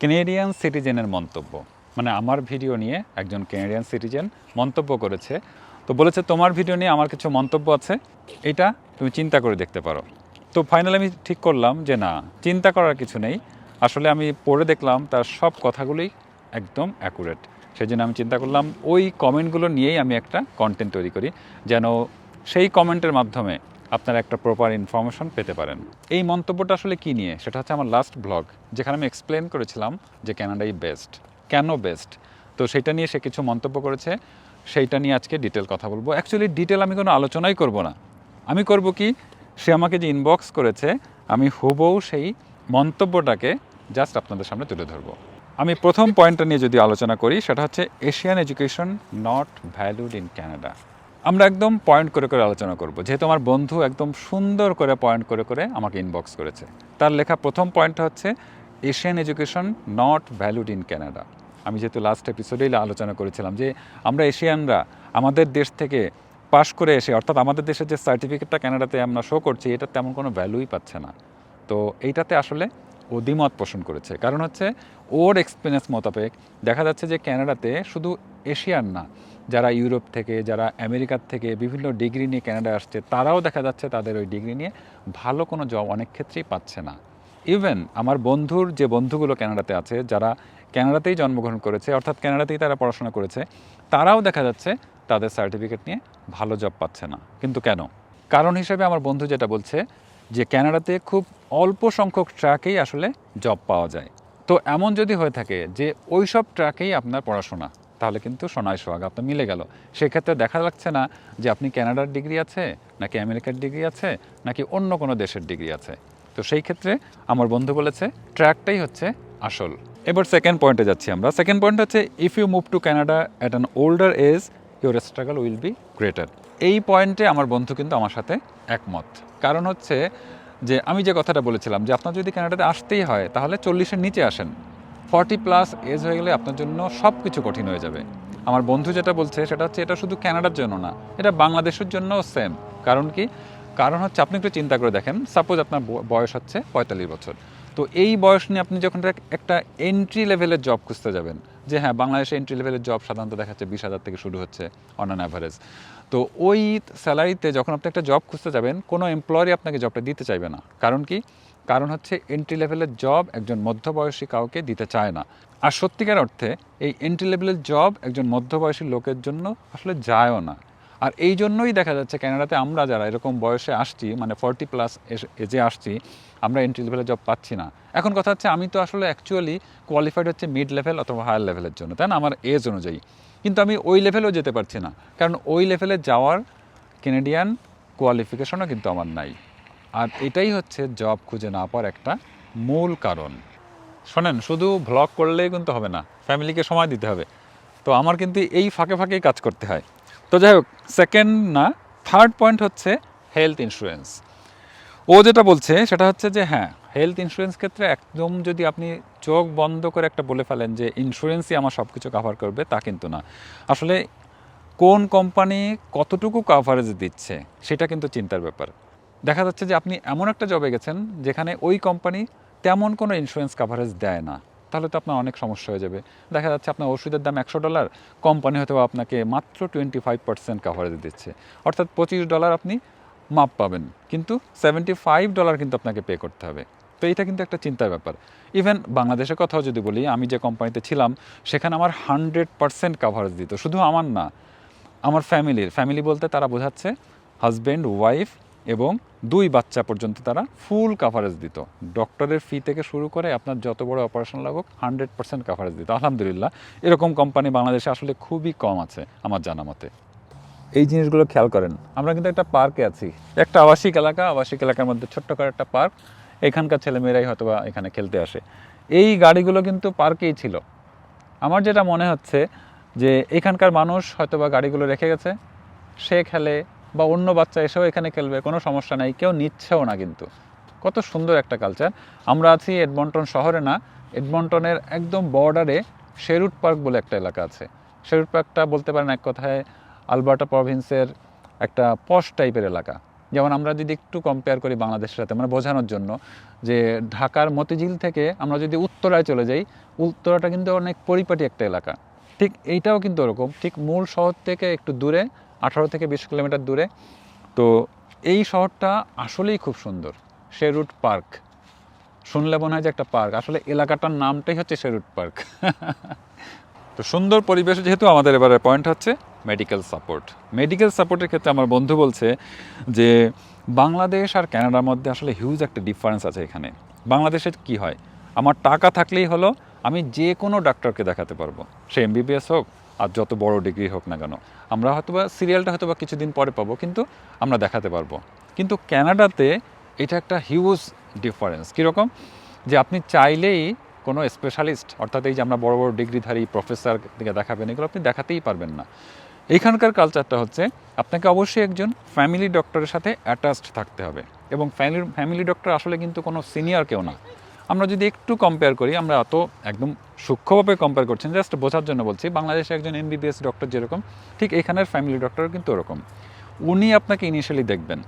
Canadian সিটিজেনের মন্তব্য। মানে আমার ভিডিও নিয়ে একজন কেনেডিয়ান সিটিজেন মন্তব্য করেছে। তো বলেছে, তোমার ভিডিও নিয়ে আমার কিছু মন্তব্য আছে। এটা তুমি চিন্তা করে দেখতে পারো। তো ফাইনালি আমি ঠিক করলাম যে না, চিন্তা করার কিছু নেই। আসলে আমি পড়ে দেখলাম, তার সব কথাগুলোই একদম অ্যাকুরেট সেই জন্য আমি চিন্তা করলাম, ওই কমেন্টগুলো নিয়েই আমি একটা কন্টেন্ট তৈরি করি। যেন সেই কমেন্টের মাধ্যমে আপনারা একটা প্রপার ইনফরমেশন পেতে পারেন। এই মন্তব্যটা আসলে কি নিয়ে? সেটা হচ্ছে আমার লাস্ট ব্লগ যেখানে আমি এক্সপ্লেন করেছিলাম যে ক্যানাডাই বেস্ট কেন বেস্ট তো সেটা নিয়ে সে কিছু মন্তব্য করেছে। সেইটা নিয়ে আজকে ডিটেল কথা বলব। অ্যাকচুয়ালি ডিটেল আমি কোনো আলোচনাই করব না। আমি করব কি? সে আমাকে যে ইনবক্স করেছে, আমি হুবহু সেই মন্তব্যটাকে জাস্ট আপনাদের সামনে তুলে ধরবো। আমি প্রথম পয়েন্টটা নিয়ে যদি আলোচনা করি, সেটা হচ্ছে Asian education not valued in Canada আমরা একদম পয়েন্ট করে করে আলোচনা করব। যেহেতু আমার বন্ধু একদম সুন্দর করে পয়েন্ট করে করে আমাকে ইনবক্স করেছে। তার লেখা প্রথম পয়েন্টটা হচ্ছে Asian education not valued in Canada আমি যেহেতু লাস্ট এপিসোডেই আলোচনা করেছিলাম যে আমরা এশিয়ানরা আমাদের দেশ থেকে পাশ করে এসে, অর্থাৎ আমাদের দেশের যে সার্টিফিকেটটা ক্যানাডাতে আমরা শো করছি এটা তেমন কোনো ভ্যালুই পাচ্ছে না। তো এইটাতে আসলে দ্বিমত পোষণ করেছে। কারণ হচ্ছে, ওর এক্সপিরিয়েন্স মোতাবেক দেখা যাচ্ছে যে ক্যানাডাতে শুধু এশিয়ান না যারা ইউরোপ থেকে, যারা আমেরিকার থেকে বিভিন্ন ডিগ্রি নিয়ে ক্যানাডা আসছে, তারাও দেখা যাচ্ছে তাদের ওই ডিগ্রি নিয়ে ভালো কোনো জব অনেক ক্ষেত্রেই পাচ্ছে না। ইভেন আমার বন্ধুর যে বন্ধুগুলো ক্যানাডাতে আছে, যারা ক্যানাডাতেই জন্মগ্রহণ করেছে, অর্থাৎ ক্যানাডাতেই তারা পড়াশোনা করেছে, তারাও দেখা যাচ্ছে তাদের সার্টিফিকেট নিয়ে ভালো জব পাচ্ছে না। কিন্তু কেন? কারণ হিসেবে আমার বন্ধু যেটা বলছে যে ক্যানাডাতে খুব অল্প সংখ্যক ট্র্যাকেই আসলে জব পাওয়া যায়। তো এমন যদি হয়ে থাকে যে ওই সব ট্র্যাকেই আপনার পড়াশোনা তাহলে কিন্তু সোনায় সোহাগ আপনার মিলে গেল। সেক্ষেত্রে দেখা যাচ্ছে না যে আপনি ক্যানাডার ডিগ্রি আছে, নাকি আমেরিকার ডিগ্রি আছে, নাকি অন্য কোনো দেশের ডিগ্রি আছে। তো সেই ক্ষেত্রে আমার বন্ধু বলেছে, ট্র্যাকটাই হচ্ছে আসল। এবার সেকেন্ড পয়েন্টে যাচ্ছি আমরা। সেকেন্ড পয়েন্ট হচ্ছে if you move to Canada at an older age your struggle will be greater এই পয়েন্টে আমার বন্ধু কিন্তু আমার সাথে একমত। কারণ হচ্ছে যে, আমি যে কথাটা বলেছিলাম যে, আপনার যদি ক্যানাডাতে আসতেই হয়, তাহলে চল্লিশের নিচে আসেন। ফর্টি প্লাস এজ হয়ে গেলে আপনার জন্য সব কিছু কঠিন হয়ে যাবে। আমার বন্ধু যেটা বলছে, সেটা হচ্ছে এটা শুধু ক্যানাডার জন্য না, এটা বাংলাদেশের জন্যও সেম কারণ কি? কারণ হচ্ছে আপনি একটু চিন্তা করে দেখেন সাপোজ আপনার বয়স হচ্ছে পঁয়তাল্লিশ বছর। তো এই বয়স নিয়ে আপনি যখন একটা এন্ট্রি লেভেলের জব খুঁজতে যাবেন, যে হ্যাঁ বাংলাদেশে এন্ট্রি লেভেলের জব সাধারণত দেখা যাচ্ছে বিশ হাজার থেকে শুরু হচ্ছে অন অ্যান অ্যাভারেজ তো ওই স্যালারিতে যখন আপনি একটা জব খুঁজতে যাবেন, কোনো এমপ্লয়ারই আপনাকে জবটা দিতে চাইবে না। কারণ কি? কারণ হচ্ছে এন্ট্রি লেভেলের জব একজন মধ্যবয়সী কাউকে দিতে চায় না। আর সত্যিকার অর্থে এই এন্ট্রি লেভেলের জব একজন মধ্যবয়সী লোকের জন্য আসলে যায়ও না। আর এই জন্যই দেখা যাচ্ছে ক্যানাডাতে আমরা যারা এরকম বয়সে আসছি মানে ফর্টি প্লাস এজে আসছি, আমরা এন্ট্রি লেভেলের জব পাচ্ছি না। এখন কথা হচ্ছে আমি তো আসলে অ্যাকচুয়ালি কোয়ালিফাইড হচ্ছে মিড লেভেল অথবা হায়ার লেভেলের জন্য, তাই না? আমার এজ অনুযায়ী। কিন্তু আমি ওই লেভেলেও যেতে পারছি না, কারণ ওই লেভেলে যাওয়ার কেনেডিয়ান কোয়ালিফিকেশনও কিন্তু আমার নাই। আর এটাই হচ্ছে জব খুঁজে না পাওয়ার একটা মূল কারণ। শোনেন, শুধু ভ্লগ করলেই কিন্তু হবে না ফ্যামিলিকে সময় দিতে হবে। তো আমার কিন্তু এই ফাঁকে ফাঁকেই কাজ করতে হয়। তো যাই হোক সেকেন্ড না থার্ড পয়েন্ট হচ্ছে হেলথ ইন্স্যুরেন্স ও যেটা বলছে, সেটা হচ্ছে যে হ্যাঁ হেলথ ইন্স্যুরেন্স ক্ষেত্রে একদম যদি আপনি চোখ বন্ধ করে একটা বলে ফেলেন যে ইন্স্যুরেন্সই আমার সব কিছু কাভার করবে, তা কিন্তু না। আসলে কোন কোম্পানি কতটুকু কাভারেজ দিচ্ছে, সেটা কিন্তু চিন্তার ব্যাপার। দেখা যাচ্ছে যে আপনি এমন একটা জবে গেছেন যেখানে ওই কোম্পানি তেমন কোনো ইন্স্যুরেন্স কাভারেজ দেয় না। তাহলে তো আপনার অনেক সমস্যা হয়ে যাবে। দেখা যাচ্ছে আপনার ওষুধের দাম একশো ডলার কোম্পানি হয়তো আপনাকে মাত্র টোয়েন্টি ফাইভ পার্সেন্ট কাভারেজ দিচ্ছে। অর্থাৎ পঁচিশ ডলার আপনি মাপ পাবেন, কিন্তু সেভেন্টি ফাইভ ডলার কিন্তু আপনাকে পে করতে হবে। তো এটা কিন্তু একটা চিন্তার ব্যাপার। ইভেন বাংলাদেশের কথাও যদি বলি, আমি যে কোম্পানিতে ছিলাম, সেখানে আমার হান্ড্রেড পার্সেন্ট কাভারেজ দিত। শুধু আমার না, আমার ফ্যামিলির ফ্যামিলি বলতে তারা বোঝাচ্ছে হাজব্যান্ড ওয়াইফ এবং দুই বাচ্চা পর্যন্ত তারা ফুল কাভারেজ দিত। ডক্টরের ফি থেকে শুরু করে আপনার যত বড় অপারেশন লাগুক হান্ড্রেড পার্সেন্ট কাভারেজ দিত। আলহামদুলিল্লাহ, এরকম কোম্পানি বাংলাদেশে আসলে খুবই কম আছে, আমার জানা মতে। এই জিনিসগুলো খেয়াল করেন, আমরা কিন্তু একটা পার্কে আছি। একটা আবাসিক এলাকা, আবাসিক এলাকার মধ্যে ছোট্ট করে একটা পার্ক এখানকার ছেলেমেয়েরাই হয়তো বা এখানে খেলতে আসে। এই গাড়িগুলো কিন্তু পার্কেই ছিল। আমার যেটা মনে হচ্ছে যে এখানকার মানুষ হয়তো বা গাড়িগুলো রেখে গেছে, সে খেলে বা অন্য বাচ্চা এসেও এখানে খেলবে, কোনো সমস্যা নাই, কেউ নিচ্ছেও না কিন্তু। কত সুন্দর একটা কালচার আমরা আছি এডমন্টন শহরে না এডমন্টনের একদম বর্ডারে শেরুট পার্ক বলে একটা এলাকা আছে। শেরুট পার্কটা বলতে পারেন এক কথায় আলবার্টা প্রভিন্সের একটা পশ টাইপের এলাকা। যেমন আমরা যদি একটু কম্পেয়ার করি বাংলাদেশের সাথে মানে বোঝানোর জন্য যে ঢাকার মতিঝিল থেকে আমরা যদি উত্তরায় চলে যাই, উত্তরাটা কিন্তু অনেক পরিপাটি একটা এলাকা। ঠিক এইটাও কিন্তু ওরকম। ঠিক মূল শহর থেকে একটু দূরে আঠারো থেকে বিশ কিলোমিটার দূরে। তো এই শহরটা আসলেই খুব সুন্দর শেরুট পার্ক শুনলে মনে হয় যে একটা পার্ক, আসলে এলাকাটার নামটাই হচ্ছে শেরুট পার্ক তো সুন্দর পরিবেশ যেহেতু আমাদের এবারে পয়েন্ট হচ্ছে মেডিকেল সাপোর্ট মেডিকেল সাপোর্টের ক্ষেত্রে আমার বন্ধু বলছে যে, বাংলাদেশ আর কানাডার মধ্যে আসলে হিউজ একটা ডিফারেন্স আছে এখানে। বাংলাদেশে কি হয়? আমার টাকা থাকলেই হলো, আমি যে কোনো ডাক্তারকে দেখাতে পারব। সে এমবিবিএস হোক আর যত বড় ডিগ্রি হোক না কেন, আমরা হয়তোবা সিরিয়ালটা হয়তোবা কিছুদিন পরে পাবো, কিন্তু আমরা দেখাতে পারব। কিন্তু ক্যানাডাতে এটা একটা হিউজ ডিফারেন্স কীরকম? যে আপনি চাইলেই কোনো স্পেশালিস্ট অর্থাৎ এই যে আমরা বড় বড় ডিগ্রিধারী প্রফেসর দিকে দেখাবেন, এগুলো আপনি দেখাতেই পারবেন না। এইখানকার কালচারটা হচ্ছে, আপনাকে অবশ্যই একজন ফ্যামিলি ডক্টরের সাথে অ্যাটাচড থাকতে হবে। এবং ফ্যামিলি ফ্যামিলি ডক্টর আসলে কিন্তু কোনো সিনিয়র কেউ না। আমরা যদি একটু কম্পেয়ার করি, আমরা অত একদম সূক্ষ্মভাবে কম্পেয়ার করছেন জাস্ট বোঝার জন্য বলছি, বাংলাদেশে একজন এমবিবিএস ডক্টর যেরকম, ঠিক এখানের ফ্যামিলি ডক্টর কিন্তু ওরকম। উনি আপনাকে ইনিশিয়ালি দেখবেন।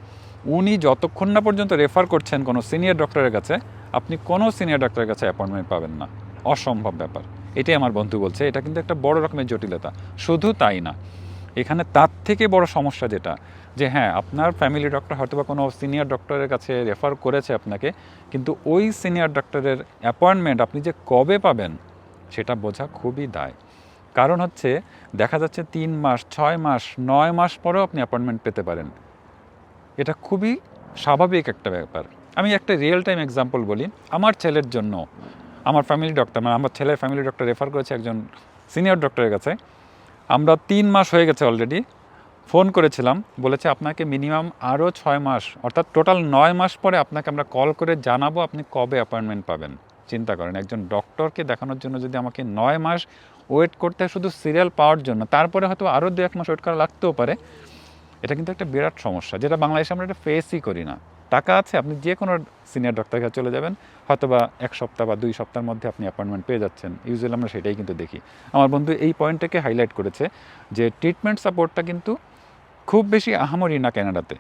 উনি যতক্ষণ না পর্যন্ত রেফার করছেন কোনো সিনিয়র ডক্টরের কাছে, আপনি কোনো সিনিয়র ডক্টরের কাছে অ্যাপয়েন্টমেন্ট পাবেন না। অসম্ভব ব্যাপার। এটাই আমার বন্ধু বলছে, এটা কিন্তু একটা বড় রকমের জটিলতা। শুধু তাই না, এখানে তার থেকে বড় সমস্যা যেটা যে হ্যাঁ আপনার ফ্যামিলি ডক্টর হয়তো বা কোনো সিনিয়র ডক্টরের কাছে রেফার করেছে আপনাকে, কিন্তু ওই সিনিয়র ডক্টরের অ্যাপয়েন্টমেন্ট আপনি যে কবে পাবেন, সেটা বোঝা খুবই দায়। কারণ হচ্ছে, দেখা যাচ্ছে তিন মাস, ছয় মাস, নয় মাস পরেও আপনি অ্যাপয়েন্টমেন্ট পেতে পারেন। এটা খুবই স্বাভাবিক একটা ব্যাপার। আমি একটা রিয়েল টাইম এক্সাম্পল বলি। আমার ছেলের জন্য, আমার ফ্যামিলি ডক্টর মানে আমার ছেলের ফ্যামিলি ডক্টর রেফার করেছে একজন সিনিয়র ডক্টরের কাছে। আমরা তিন মাস হয়ে গেছে অলরেডি ফোন করেছিলাম, বলেছে আপনাকে মিনিমাম আরও ছয় মাস, অর্থাৎ টোটাল নয় মাস পরে আপনাকে আমরা কল করে জানাব আপনি কবে অ্যাপয়েন্টমেন্ট পাবেন। চিন্তা করেন, একজন ডক্টরকে দেখানোর জন্য যদি আমাকে নয় মাস ওয়েট করতে শুধু সিরিয়াল পাওয়ার জন্য, তারপরে হয়তো আরও দু এক মাস ওয়েট করা লাগতেও পারে। এটা কিন্তু একটা বিরাট সমস্যা, যেটা বাংলাদেশে আমরা এটা ফেসই করি না। টাকা আছে, আপনি যে কোনো সিনিয়র ডক্টরের কাছে চলে যাবেন হয়তো বা এক সপ্তাহ বা দুই সপ্তাহের মধ্যে আপনি অ্যাপয়েন্টমেন্ট পেয়ে যাচ্ছেন। ইউজুয়ালি আমরা সেটাই কিন্তু দেখি। আমার বন্ধু এই পয়েন্টটাকে হাইলাইট করেছে যে ট্রিটমেন্ট সাপোর্টটা কিন্তু খুব বেশি আহামরি না ক্যানাডাতে।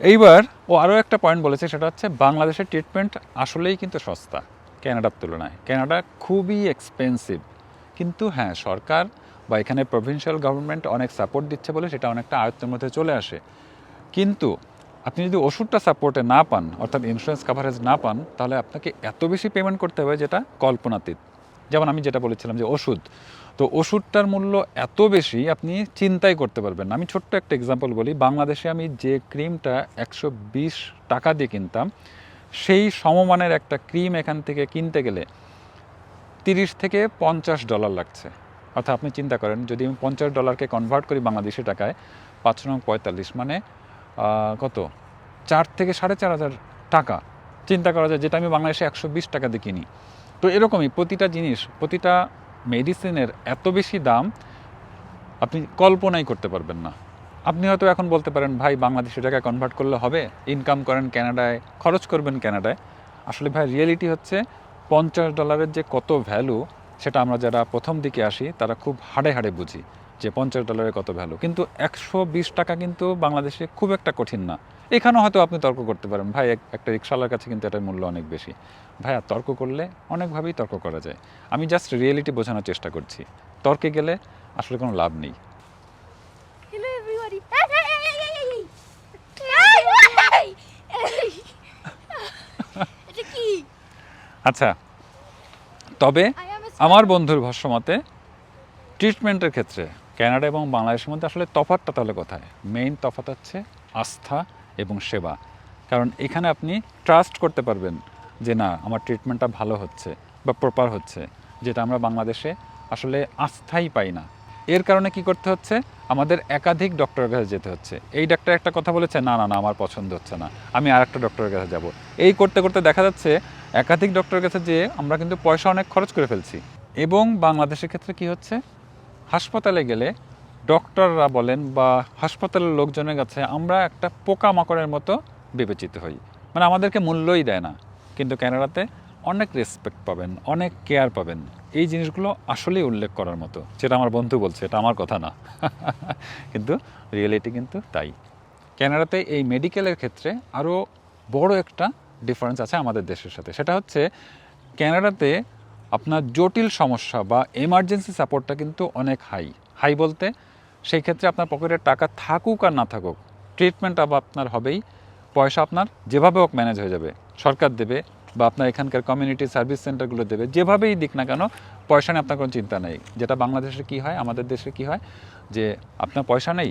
এইবার ও আরও একটা পয়েন্ট বলেছে, সেটা হচ্ছে বাংলাদেশের ট্রিটমেন্ট আসলেই কিন্তু সস্তা, ক্যানাডার তুলনায়। ক্যানাডা খুবই এক্সপেন্সিভ কিন্তু হ্যাঁ সরকার বা এখানে প্রভিন্সিয়াল গভর্নমেন্ট অনেক সাপোর্ট দিচ্ছে বলে সেটা অনেকটা আয়ত্তের মধ্যে চলে আসে। কিন্তু আপনি যদি ওষুধটা সাপোর্টে না পান, অর্থাৎ ইন্স্যুরেন্স কাভারেজ না পান, তাহলে আপনাকে এত বেশি পেমেন্ট করতে হবে যেটা কল্পনাতীত। যেমন আমি যেটা বলেছিলাম যে ওষুধ তো ওষুধটার মূল্য এত বেশি, আপনি চিন্তাই করতে পারবেন না। আমি ছোট্ট একটা এক্সাম্পল বলি, বাংলাদেশে আমি যে ক্রিমটা একশো বিশ টাকা দিয়ে কিনতাম, সেই সমমানের একটা ক্রিম এখান থেকে কিনতে গেলে তিরিশ থেকে পঞ্চাশ ডলার লাগছে। অর্থাৎ আপনি চিন্তা করেন, যদি আমি পঞ্চাশ ডলারকে কনভার্ট করি বাংলাদেশি টাকায়, পাঁচ নং পঁয়তাল্লিশ মানে কত? চার থেকে সাড়ে চার হাজার টাকা। চিন্তা করা যায় যেটা আমি বাংলাদেশে একশো বিশ টাকা দিয়ে কিনি। তো এরকমই প্রতিটা জিনিস, প্রতিটা মেডিসিনের এত বেশি দাম, আপনি কল্পনাই করতে পারবেন না। আপনি হয়তো এখন বলতে পারেন, ভাই বাংলাদেশি টাকায় কনভার্ট করলে হবে? ইনকাম করেন ক্যানাডায় খরচ করবেন ক্যানাডায় আসলে ভাই রিয়েলিটি হচ্ছে পঞ্চাশ ডলারের যে কত ভ্যালু সেটা আমরা যারা প্রথম দিকে আসি, তারা খুব হাড়ে হাড়ে বুঝি যে পঞ্চাশ ডলারের কত ভ্যালু কিন্তু একশো বিশ টাকা কিন্তু বাংলাদেশে খুব একটা কঠিন না। এখানেও হয়তো আপনি তর্ক করতে পারেন ভাই একটা রিক্সাওয়ালার কাছে কিন্তু এটার মূল্য অনেক বেশি ভাইয়া তর্ক করলে অনেকভাবেই তর্ক করা যায় আমি জাস্ট রিয়েলিটি বোঝানোর চেষ্টা করছি তর্কে গেলে আসলে কোনো লাভ নেই? আচ্ছা তবে আমার বন্ধুর ভাষ্যমতে ট্রিটমেন্টের ক্ষেত্রে কানাডা এবং বাংলাদেশের মধ্যে আসলে তফাৎটা তাহলে কোথায় মেইন তফাৎ হচ্ছে আস্থা এবং সেবা। কারণ এখানে আপনি ট্রাস্ট করতে পারবেন যে না, আমার ট্রিটমেন্টটা ভালো হচ্ছে বা প্রপার হচ্ছে, যেটা আমরা বাংলাদেশে আসলে আস্থাই পাই না। এর কারণে কি করতে হচ্ছে? আমাদের একাধিক ডক্টরের কাছে যেতে হচ্ছে। এই ডাক্তার একটা কথা বলেছে, না না না, আমার পছন্দ হচ্ছে না, আমি আর একটা ডক্টরের কাছে যাব। এই করতে করতে দেখা যাচ্ছে একাধিক ডক্টরের কাছে যেয়ে আমরা কিন্তু পয়সা অনেক খরচ করে ফেলছি। এবং বাংলাদেশের ক্ষেত্রে কি হচ্ছে? হাসপাতালে গেলে ডক্টররা বলেন বা হাসপাতালের লোকজনের কাছে আমরা একটা পোকামাকড়ের মতো বিবেচিত হই। মানে আমাদেরকে মূল্যই দেয় না। কিন্তু ক্যানাডাতে অনেক রেসপেক্ট পাবেন, অনেক কেয়ার পাবেন। এই জিনিসগুলো আসলেই উল্লেখ করার মতো। যেটা আমার বন্ধু বলছে, এটা আমার কথা না। কিন্তু রিয়েলিটি কিন্তু তাই। ক্যানাডাতে এই মেডিকেলের ক্ষেত্রে আরও বড় একটা ডিফারেন্স আছে আমাদের দেশের সাথে। সেটা হচ্ছে ক্যানাডাতে আপনার জটিল সমস্যা বা এমার্জেন্সি সাপোর্টটা কিন্তু অনেক হাই হাই বলতে সেই ক্ষেত্রে আপনার পকেটে টাকা থাকুক আর না থাকুক ট্রিটমেন্ট আবার আপনার হবেই। পয়সা আপনার যেভাবে হোক ম্যানেজ হয়ে যাবে। সরকার দেবে বা আপনার এখানকার কমিউনিটি সার্ভিস সেন্টারগুলো দেবে, যেভাবেই দিক না কেন, পয়সা নিয়ে আপনার কোনো চিন্তা নেই। যেটা বাংলাদেশে কি হয়, আমাদের দেশে কি হয়, যে আপনার পয়সা নেই,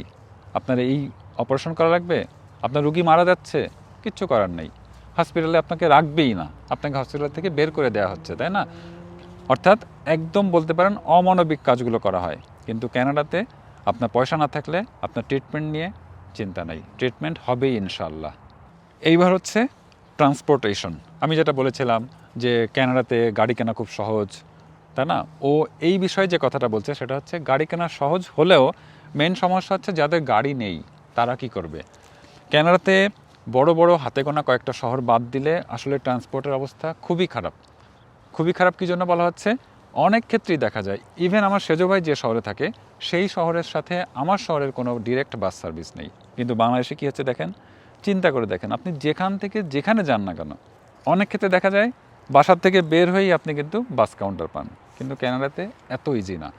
আপনার এই অপারেশন করা লাগবে, আপনার রুগী মারা যাচ্ছে, কিচ্ছু করার নেই। হসপিটালে আপনাকে রাখবেই না, আপনাকে হসপিটাল থেকে বের করে দেওয়া হচ্ছে, তাই না? অর্থাৎ একদম বলতে পারেন অমানবিক কাজগুলো করা হয়। কিন্তু ক্যানাডাতে আপনার পয়সা না থাকলে আপনার ট্রিটমেন্ট নিয়ে চিন্তা নাই। ট্রিটমেন্ট হবেই ইনশাল্লাহ এইবার হচ্ছে ট্রান্সপোর্টেশন আমি যেটা বলেছিলাম যে ক্যানাডাতে গাড়ি কেনা খুব সহজ, তাই না? ও এই বিষয়ে যে কথাটা বলছে সেটা হচ্ছে গাড়ি কেনা সহজ হলেও মেন সমস্যা হচ্ছে যাদের গাড়ি নেই, তারা কি করবে? ক্যানাডাতে বড় বড় হাতে গোনা কয়েকটা শহর বাদ দিলে আসলে ট্রান্সপোর্টের অবস্থা খুবই খারাপ। খুবই খারাপ কী জন্য বলা হচ্ছে? অনেক ক্ষেত্রেই দেখা যায় ইভেন আমার সেজো ভাই যে শহরে থাকে, সেই শহরের সাথে আমার শহরের কোনো ডিরেক্ট বাস সার্ভিস নেই। কিন্তু বাংলাদেশে কী হচ্ছে দেখেন? চিন্তা করে দেখেন, আপনি যেখান থেকে যেখানে যান না কেন, অনেক ক্ষেত্রে দেখা যায়, বাসার থেকে বের হয়েই আপনি কিন্তু বাস কাউন্টার পান। কিন্তু ক্যানাডাতে এত ইজি না।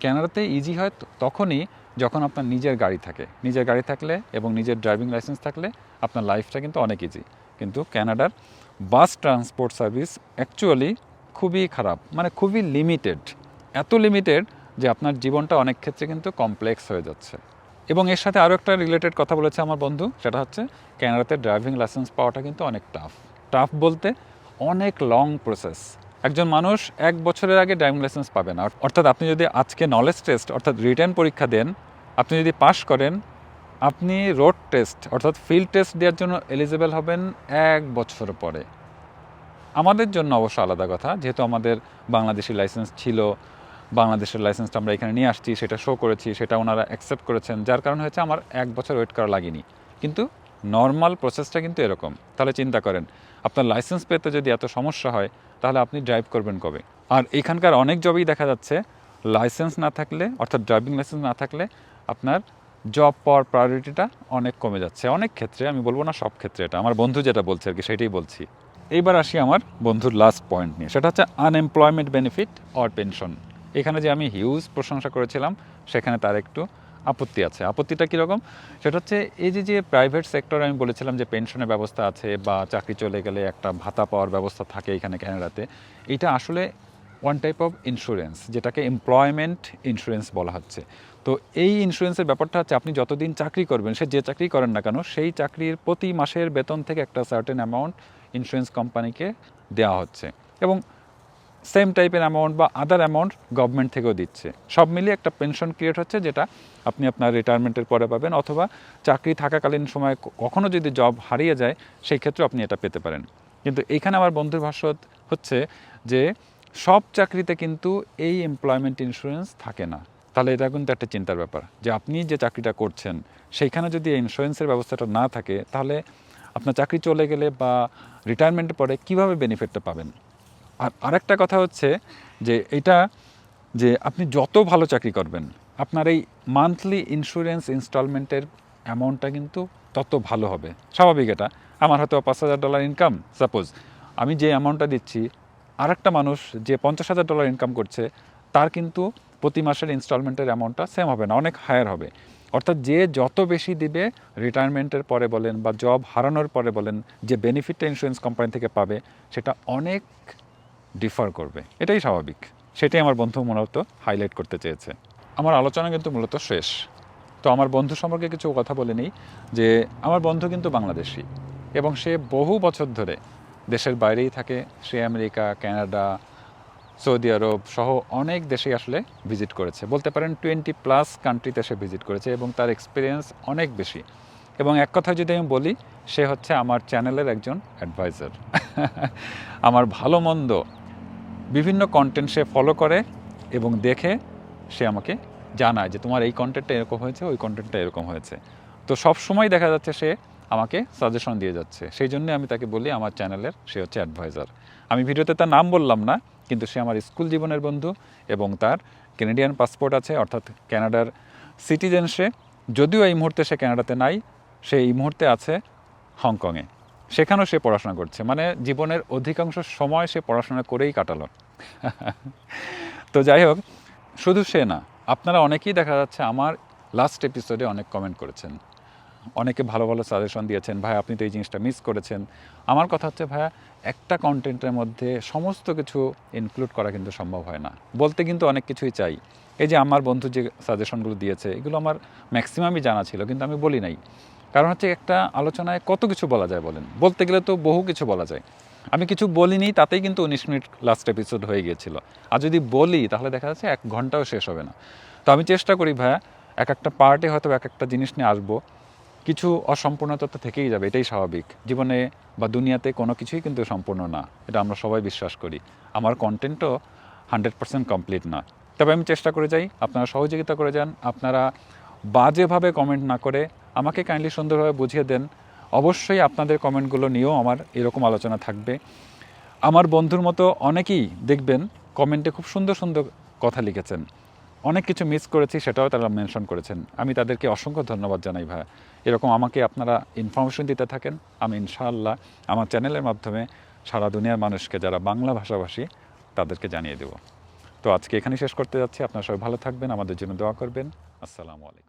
ক্যানাডাতে ইজি হয় তখনই যখন আপনার নিজের গাড়ি থাকে। নিজের গাড়ি থাকলে এবং নিজের ড্রাইভিং লাইসেন্স থাকলে আপনার লাইফটা কিন্তু অনেক ইজি কিন্তু ক্যানাডার বাস ট্রান্সপোর্ট সার্ভিস অ্যাকচুয়ালি খুবই খারাপ মানে খুবই লিমিটেড এত লিমিটেড যে আপনার জীবনটা অনেক ক্ষেত্রে কিন্তু কমপ্লেক্স হয়ে যাচ্ছে। এবং এর সাথে আরও একটা রিলেটেড কথা বলেছে আমার বন্ধু, সেটা হচ্ছে ক্যানাডাতে ড্রাইভিং লাইসেন্স পাওয়াটা কিন্তু অনেক টাফ টাফ বলতে অনেক লং প্রসেস একজন মানুষ এক বছরের আগে ড্রাইভিং লাইসেন্স পাবে না। অর্থাৎ আপনি যদি আজকে নলেজ টেস্ট অর্থাৎ রিটার্ন পরীক্ষা দেন, আপনি যদি পাশ করেন, আপনি রোড টেস্ট অর্থাৎ ফিল্ড টেস্ট দেওয়ার জন্য এলিজিবল হবেন এক বছর পরে। আমাদের জন্য অবশ্য আলাদা কথা, যেহেতু আমাদের বাংলাদেশি লাইসেন্স ছিল, বাংলাদেশের লাইসেন্সটা আমরা এখানে নিয়ে আসছি, সেটা শো করেছি, সেটা ওনারা অ্যাকসেপ্ট করেছেন, যার কারণ হচ্ছে আমার এক বছর ওয়েট করা লাগেনি। কিন্তু নর্মাল প্রসেসটা কিন্তু এরকম। তাহলে চিন্তা করেন, আপনার লাইসেন্স পেতে যদি এত সমস্যা হয়, তাহলে আপনি ড্রাইভ করবেন কবে? আর এখানকার অনেক জবেই দেখা যাচ্ছে লাইসেন্স না থাকলে, অর্থাৎ ড্রাইভিং লাইসেন্স না থাকলে আপনার জব পাওয়ার প্রায়োরিটিটা অনেক কমে যাচ্ছে। অনেক ক্ষেত্রে, আমি বলব না সব ক্ষেত্রে এটা, আমার বন্ধু যেটা বলছে আর কি, সেটাই বলছি। এইবার আসি আমার বন্ধুর লাস্ট পয়েন্ট নিয়ে। সেটা হচ্ছে আনএমপ্লয়মেন্ট বেনিফিট অর পেনশন এখানে যে আমি হিউজ প্রশংসা করেছিলাম, সেখানে তার একটু আপত্তি আছে। আপত্তিটা কীরকম সেটা হচ্ছে এই যে যে প্রাইভেট সেক্টর আমি বলেছিলাম যে পেনশনের ব্যবস্থা আছে বা চাকরি চলে গেলে একটা ভাতা পাওয়ার ব্যবস্থা থাকে এখানে ক্যানাডাতে এটা আসলে ওয়ান টাইপ অফ ইন্স্যুরেন্স যেটাকে এমপ্লয়মেন্ট ইন্স্যুরেন্স বলা হচ্ছে। তো এই ইন্স্যুরেন্সের ব্যাপারটা হচ্ছে, আপনি যতদিন চাকরি করবেন, সে যে চাকরি করেন না কেন, সেই চাকরির প্রতি মাসের বেতন থেকে একটা সার্টেন অ্যামাউন্ট ইন্স্যুরেন্স কোম্পানিকে দেওয়া হচ্ছে। এবং সেম টাইপের অ্যামাউন্ট বা আদার অ্যামাউন্ট গভর্নমেন্ট থেকেও দিচ্ছে। সব মিলিয়ে একটা পেনশন ক্রিয়েট হচ্ছে, যেটা আপনি আপনার রিটায়ারমেন্টের পরে পাবেন, অথবা চাকরি থাকাকালীন সময় ক- কখনো যদি জব হারিয়ে যায়, সেই ক্ষেত্রে আপনি এটা পেতে পারেন। কিন্তু এইখানে আমার বন্ধুর ভাষ্য হচ্ছে যে সব চাকরিতে কিন্তু এই এমপ্লয়মেন্ট ইন্স্যুরেন্স থাকে না। তাহলে এটা কিন্তু একটা চিন্তার ব্যাপার যে আপনি যে চাকরিটা করছেন, সেইখানে যদি ইন্স্যুরেন্সের ব্যবস্থাটা না থাকে, তাহলে আপনার চাকরি চলে গেলে বা রিটায়ারমেন্টের পরে কীভাবে বেনিফিটটা পাবেন? আর আরেকটা কথা হচ্ছে যে এটা যে আপনি যত ভালো চাকরি করবেন, আপনার এই মান্থলি ইন্স্যুরেন্স ইনস্টলমেন্টের অ্যামাউন্টটা কিন্তু তত ভালো হবে। স্বাভাবিক এটা। আমার হয়তো পাঁচ হাজার ডলার ইনকাম সাপোজ আমি যে অ্যামাউন্টটা দিচ্ছি আরেকটা মানুষ যে পঞ্চাশ হাজার ডলার ইনকাম করছে, তার কিন্তু প্রতি মাসের ইনস্টলমেন্টের অ্যামাউন্টটা সেম হবে না, অনেক হায়ার হবে। অর্থাৎ যে যত বেশি দিবে রিটায়ারমেন্টের পরে বলেন বা জব হারানোর পরে বলেন, যে বেনিফিটটা ইন্স্যুরেন্স কোম্পানি থেকে পাবে, সেটা অনেক ডিফার করবে। এটাই স্বাভাবিক। সেটাই আমার বন্ধু মূলত হাইলাইট করতে চেয়েছে। আমার আলোচনা কিন্তু মূলত শেষ। তো আমার বন্ধু সম্পর্কে কিছু কথা বলে নিই যে, আমার বন্ধু কিন্তু বাংলাদেশি এবং সে বহু বছর ধরে দেশের বাইরেই থাকে, সে আমেরিকা, কানাডা, সৌদি আরব সহ অনেক দেশেই আসলে ভিজিট করেছে। বলতে পারেন টোয়েন্টি প্লাস কান্ট্রিতে সে ভিজিট করেছে এবং তার এক্সপিরিয়েন্স অনেক বেশি। এবং এক কথায় যদি আমি বলি, সে হচ্ছে আমার চ্যানেলের একজন অ্যাডভাইজার। আমার ভালো মন্দ বিভিন্ন কন্টেন্ট সে ফলো করে এবং দেখে সে আমাকে জানায় যে তোমার এই কন্টেন্টটা এরকম হয়েছে, ওই কন্টেন্টটা এরকম হয়েছে। তো সব সময় দেখা যাচ্ছে সে আমাকে সাজেশন দিয়ে যাচ্ছে। সেই জন্য আমি তাকে বলি, আমার চ্যানেলের সে হচ্ছে অ্যাডভাইজার আমি ভিডিওতে তার নাম বললাম না, কিন্তু সে আমার স্কুল জীবনের বন্ধু এবং তার কেনেডিয়ান পাসপোর্ট আছে, অর্থাৎ ক্যানাডার সিটিজেন সে। যদিও এই মুহূর্তে সে ক্যানাডাতে নাই, সে এই মুহূর্তে আছে হংকংয়ে সেখানেও সে পড়াশোনা করছে মানে জীবনের অধিকাংশ সময় সে পড়াশোনা করেই কাটালো। তো যাই হোক, শুধু সে না, আপনারা অনেকেই দেখা যাচ্ছে আমার লাস্ট এপিসোডে অনেক কমেন্ট করেছেন। অনেকে ভালো ভালো সাজেশন দিয়েছেন, ভাই, আপনি তো এই জিনিসটা মিস করেছেন। আমার কথা হচ্ছে, ভাইয়া, একটা কন্টেন্টের মধ্যে সমস্ত কিছু ইনক্লুড করা কিন্তু সম্ভব হয় না। বলতে কিন্তু অনেক কিছুই চাই। এই যে আমার বন্ধু যে সাজেশনগুলো দিয়েছে, এগুলো আমার ম্যাক্সিমামই জানা ছিল, কিন্তু আমি বলি নাই। কারণ হচ্ছে একটা আলোচনায় কত কিছু বলা যায় বলেন? বলতে গেলে তো বহু কিছু বলা যায়। আমি কিছু বলিনি, তাতেই কিন্তু উনিশ মিনিট লাস্ট এপিসোড হয়ে গিয়েছিল। আর যদি বলি, তাহলে দেখা যাচ্ছে এক ঘন্টাও শেষ হবে না। তো আমি চেষ্টা করি, ভাইয়া, এক একটা পার্টে হয়তো এক একটা জিনিস নিয়ে আসব। কিছু অসম্পূর্ণতা তো থেকেই যাবে, এটাই স্বাভাবিক। জীবনে বা দুনিয়াতে কোনো কিছুই কিন্তু সম্পূর্ণ না, এটা আমরা সবাই বিশ্বাস করি। আমার কন্টেন্টও হান্ড্রেড পার্সেন্ট কমপ্লিট না। তবে আমি চেষ্টা করে যাই, আপনারা সহযোগিতা করে যান, আপনারা বাজেভাবে কমেন্ট না করে আমাকে কাইন্ডলি সুন্দরভাবে বুঝিয়ে দেন। অবশ্যই আপনাদের কমেন্টগুলো নিয়েও আমার এরকম আলোচনা থাকবে। আমার বন্ধুর মতো অনেকেই দেখবেন কমেন্টে খুব সুন্দর সুন্দর কথা লিখেছেন। অনেক কিছু মিস করেছি, সেটাও তারা মেনশন করেছেন। আমি তাদেরকে অসংখ্য ধন্যবাদ জানাই ভাই। এরকম আমাকে আপনারা ইনফরমেশন দিতে থাকেন, আমি ইনশাআল্লাহ আমার চ্যানেলের মাধ্যমে সারা দুনিয়ার মানুষকে, যারা বাংলা ভাষাভাষী, তাদেরকে জানিয়ে দেব। তো আজকে এখানেই শেষ করতে যাচ্ছি। আপনারা সবাই ভালো থাকবেন, আমাদের জন্য দোয়া করবেন। আসসালামু আলাইকুম।